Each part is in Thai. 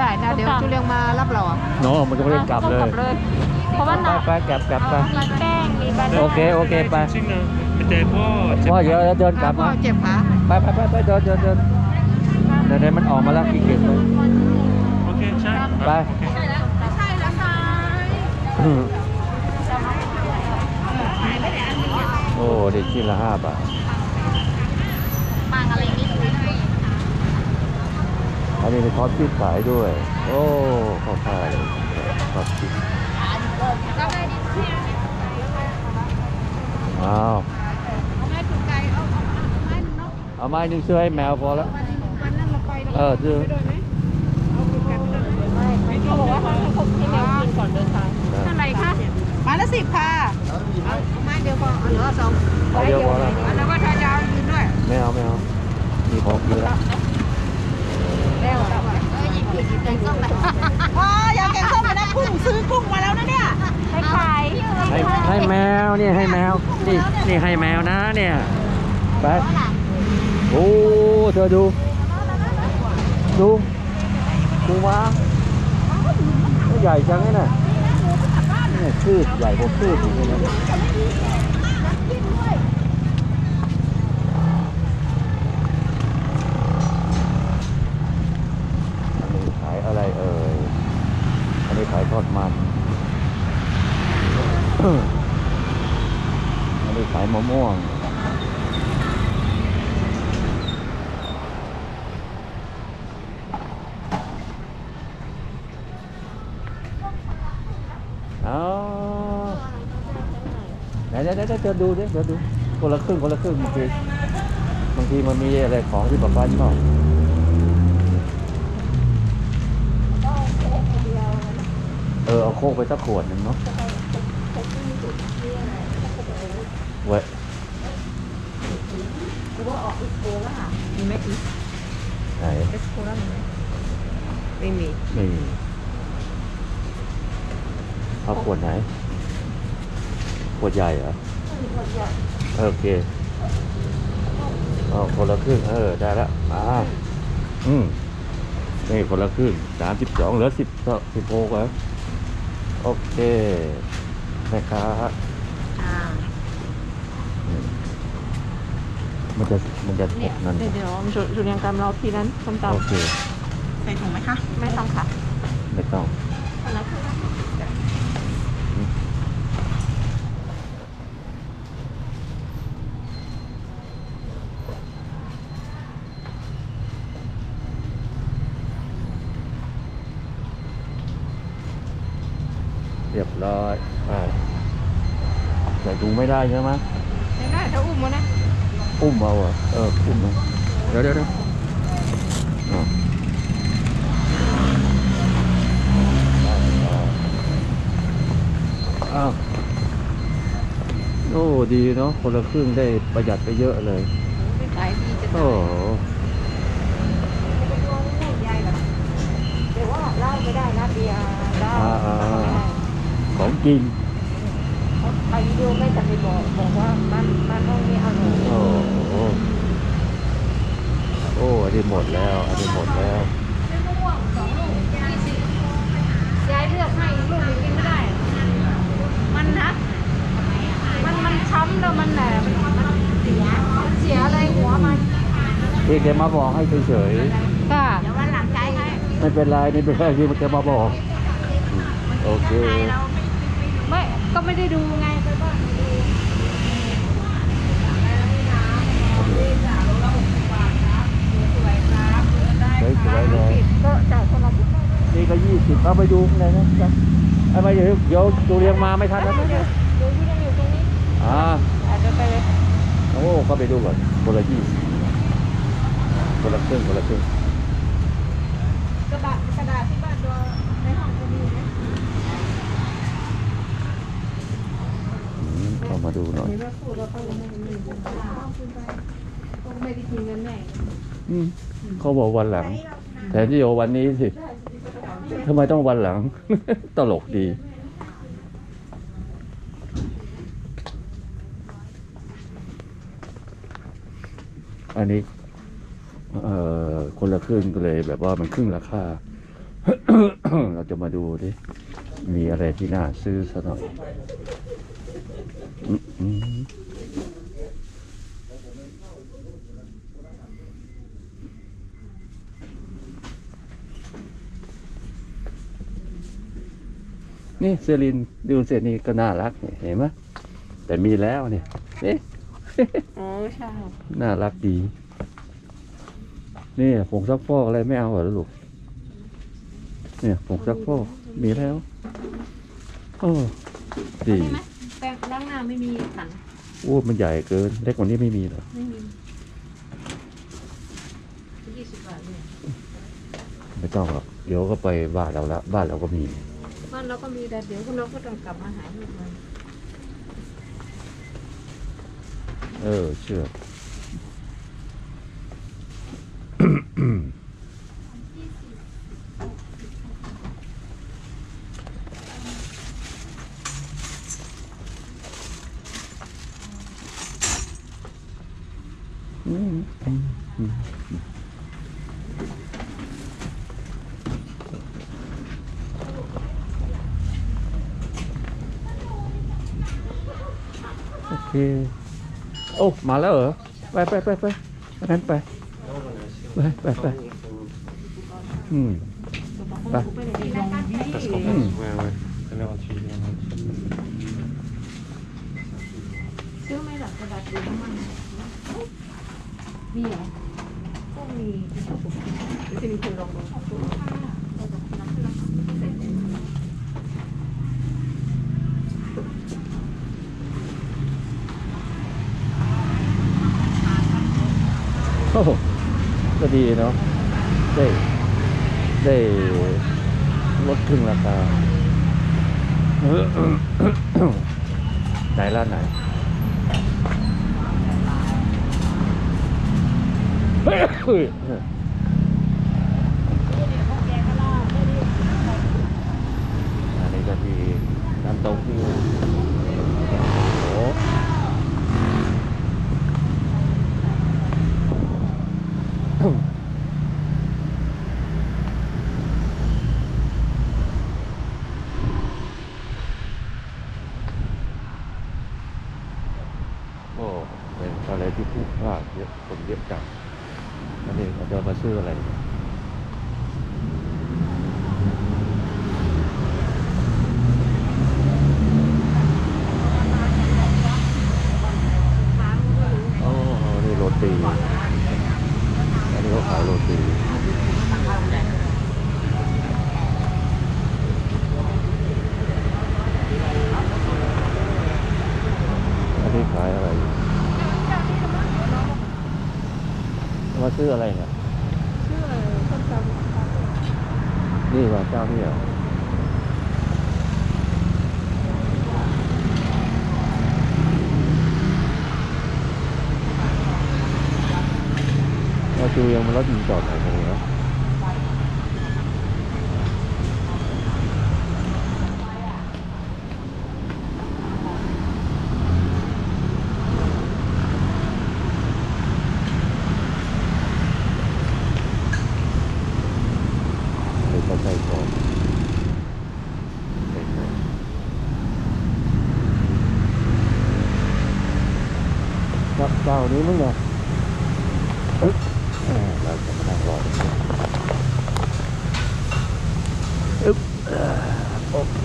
ช่นะเดี๋ยวจุเรียงมารับเราอะเนาะมันก็ไม่ได้กลับเลยต้องเพราะว่าหไปนักไปกลับกลับไป มีแป้งมีบานาน่าโอเค โอเค ไปจริงๆนะแต่พ่อเจ็บพ่อเดี๋ยวเดินกลับพ่อมาเจ็บขาไปไปไปไปเดินเดินเดินเดินเดินมันออกมาแล้วขี้เกียจเลยโอเค ใช่ไป โอเค ใช่แล้วค่ะโอ้เด็กชิ้นละห้าบาทปังอะไรนี่ดูให้ อันนี้มีคอสฟิตขายด้วย โอ้เข้าท่าเลยคอสฟิตก็ไม่ได้เที่ยวอ้าวแม่ถูกไก่เอาเอาเอาไม้หนึ่งเนาะเอาไม้หนึงซื้อให้แมวพอแล้ววันนั้นเราไปเราเออซื้อไปด้วยไหมเอาถูกไก่ไปด้วยไหมไม่เขาบอกว่าเขาให้ผมให้แมวกินก่อนเดินทางเท่าไหร่คะไม้ละสิบค่ะเอาไม้เดียวพอเอาเหลือสองเอาเดียวพอแล้วอันนั้นว่าถ้าจะเอายืนด้วยไม่เอาไม่เอามีของกินแล้ว แล้วเออหยิบผิดหยิบแกงส้มไปอ๋ออยากแกงส้มไปนะกุ้งซื้อกุ้งมาแล้วนะเนี่ยให้ขายให้ให้แมวเนี่ยให้แมวนี่นี่ให้แมวนะเนี่ยไปโอ้เธอดูดูดูมาใหญ่จังเลยน่ะเนี่ยคืบใหญ่กว่าคืบอีกเลยนะอันนี้ขายอะไรเอ่ยอันนี้ขายทอดมัน อันนี้ขาย มะม่วง อ๋อไหนไหนไหนเดี๋ยวดูดิเดี๋ยวดู คนละครึ่งคนละครึ่งบางทีบางทีมันมีอะไรของที่แบบบ้านนอกเออเอาโคกไปสักขวดหนึ่งเนาะ เว้ยมีไหมอีไหนเอสโคล่ามีไหมไม่มีไม่มีเอาขวดไหนขวดใหญ่เหรอเออโอเคเอาคนละครึ่งเออได้ละมาอืมนี่คนละครึ่งสามสิบสองเหลือสิบสิบหกแล้วโอเคแม่ค้าอ่า อืม มันจะมันจะตกนั่นเดี๋ยวเดี๋ยวจุจุเรียงกำเราทีนั้นส้มตโอเค ใส่ถุงไหมคะำไม่ต้องค่ะไม่ต้อง อันนั้นคือเรียบร้อยไปใส่ถุงไม่ได้ใช่ไหมไม่ได้ถ้าอุ้มมานะ อุ้มเอาเหรอะเอออุ้มเอาเดี๋ยวเดี๋ยวเดี๋ยวอ้าวได้ได้อ้าวโอ้ดีเนาะคนละครึ่งได้ประหยัดไปเยอะเลยไม่ขายดีจะโอ้ตายโหเดี๋ยวว่าเหล้าไม่ได้นะเบียร์เหล้าอ่าอ่าอ่าของกิน ไปวิดีโอไม่จะไปบอกบอกว่าบ้านบ้านห้องนี้อร่อยโอ้โหโอ้อันนี้หมดแล้ว อันนี้หมดแล้วยายเลือกให้ลูกกินไม่ได้ มันนะ มันมันช้ำแล้วมันแหนมันมันเสียมันเสียอะไรหัวมันพี่แกมาบอกให้เฉยค่ะเดี๋ยววันหลังใจให้ๆไม่เป็นไรนี่เป็นแค่ที่แกมาบอก โอเคไม่ ก็ไม่ได้ดูไงไปบ้านดูสวยสวยๆเลยก็จ่ายคนละสิบนี่ก็ยี่สิบเอาไปดูข้างในนะจ๊ะเอาไปเดี๋ยวเดี๋ยวดูเรียงมาไม่ทันแล้วนะเดี๋ยวที่ยังอยู่ตรงนี้อ่าอาจจะไปเลยโอ้ก็ไปดูก่อนคนละยี่สิบคนละครึ่งคนละครึ่งกระดาษกระดาษที่บ้านตัวในห้องจะมีไหม อืม เข้ามาดูหน่อยเห็นว่าพูดว่าเขาไม่มีไม่ได้กินเงินแน่อืมเขาบอกวันหลัง แทนที่จะวันนี้สิทำไมต้องวันหลัง ตลกดีอันนี้เอ่อคนละครึ่งก็เลยแบบว่ามันครึ่งราคา เราจะมาดูดิ มีอะไรที่น่าซื้อสักหน่อยอืมอืม นี่เซรินดูเสร็จนี่ก็น่ารักเนี่ยเห็นไหมแต่มีแล้วเนี่ยนี่อ๋อใช่น่ารักดีนี่ผงซักฟอกอะไรไม่เอาเหรอลูกเนี่ยผงซักฟอกมีแล้วโอ้ดี ใช่ไหมแปรงล้างหน้าไม่มีขัน โอ้มันใหญ่เกิน เล็กกว่านี้ไม่มีเหรอ ไม่มียี่สิบบาทเนี่ยไม่ต้องหรอก เดี๋ยวก็ไปบ้านเราละ บ้านเราก็มี บ้านเราก็มีแต่เดี๋ยวเราก็ต้องกลับมาหาลูกมันเออ เชื่ออืมอืมอืม โอเคโอ้มาแล้วเหรอไปไปไปไปไปงั้นไปไปไปไปอืมไปอืม Ouais, ouais. Elle est entière. ซื้อไหมล่ะ ก็ดีเนาะได้ได้ลดครึ่งราคาไหนร้านไหนอันนี้ก็มีน้ำเต้าหู้โอ้โห โอ้เป็นอะไรที่พูดพลาดเยอะคนเยอะจังอันนี้เราจะมาซื้ออะไรเนี่ยโอ้นี่โรตี อันนี้เขาขายโรตี อันนี้ขายอะไรอยู่มาซื้ออะไรเนี่ยชื่อต้นตำนี่ว่าเจ้านี่เหรอเราดูยังมันรถยิงจอดไหนตรงนี้นะเดี๋ยวเขาใส่ก่อนใส่ก่อน เจ้านี้มั้งเนี่ยเอ๊ะเราจะมานั่งรอตรงนี้อึ๊บโอเค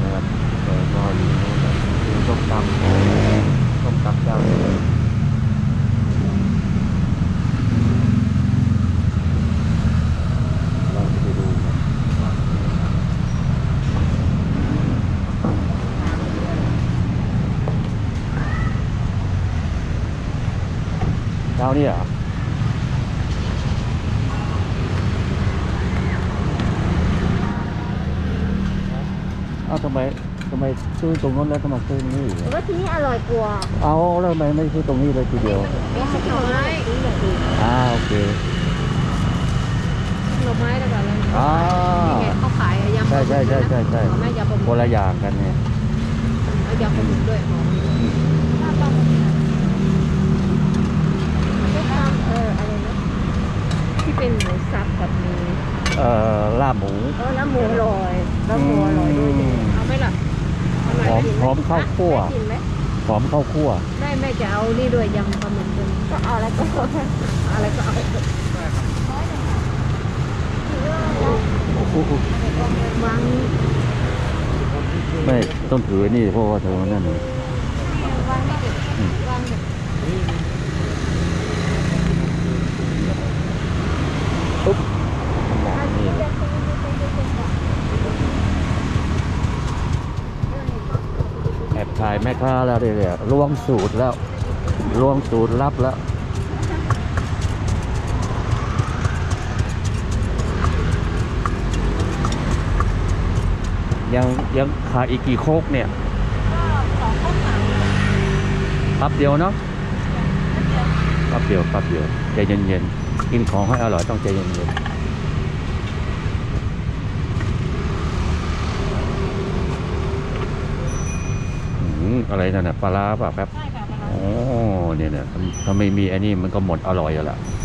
นะครับรออยู่ตรงนู้นนะกินส้มตำส้มตำเจ้า อาทำไมทำไมซื้อตรงนั้นแล้วทำไมซื้อนี่อีกว่าที่นี่อร่อยกว่าเอาแล้วทำไมไม่ซื้อตรงนี้เลยทีเดียว ไม่ใช่หน่อไม้อ่าวโอเค หน่อไม้แต่แบบอะไรอ่ก่เขาขายยำาหมึกใช่ใช่ใช่ใช่ แม่ยาหมึกคนละอย่างกันเนี่ยเายำปลาหมึกด้วยหอมถ้าก็ทำเอออะไรนะที่เป็นหมูสับกับมีเอ่อลาบหมูเออลาำหมูลอยลาำหมูล มไหหอมข้าวคั่วกินไหมหอมข้าวคั่ว แม่แม่จะเอานี่ด้วยยำปลาหมึกด้วยก็เอาอะไรก็อะไรก็เอาโอ้โหวางไม่ต้องถือไอ้นี่เพราะว่าเธอนั่นเลยวางไม่เด็ดวางเด็ด ปุ๊บนี่ แอบถ่ายแม่ค้าแล้วเดี๋ยๆล้วงสูตรแล้วล้วงสูตรลับแล้วยังยังขาดอีกกี่โคกเนี่ยครับเดียวเนาะครับเดียวครับเดียวใจเย็นๆกินของให้อร่อยต้องใจเย็นๆ อืมอะไรนั่นน่ะปลาร้าเปล่ะครับใช่ค่ะปลาร้า โอ้เนี่ยเนี่ยถ้าไม่มีอันนี้มันก็หมดอร่อยแล้วล่ะใ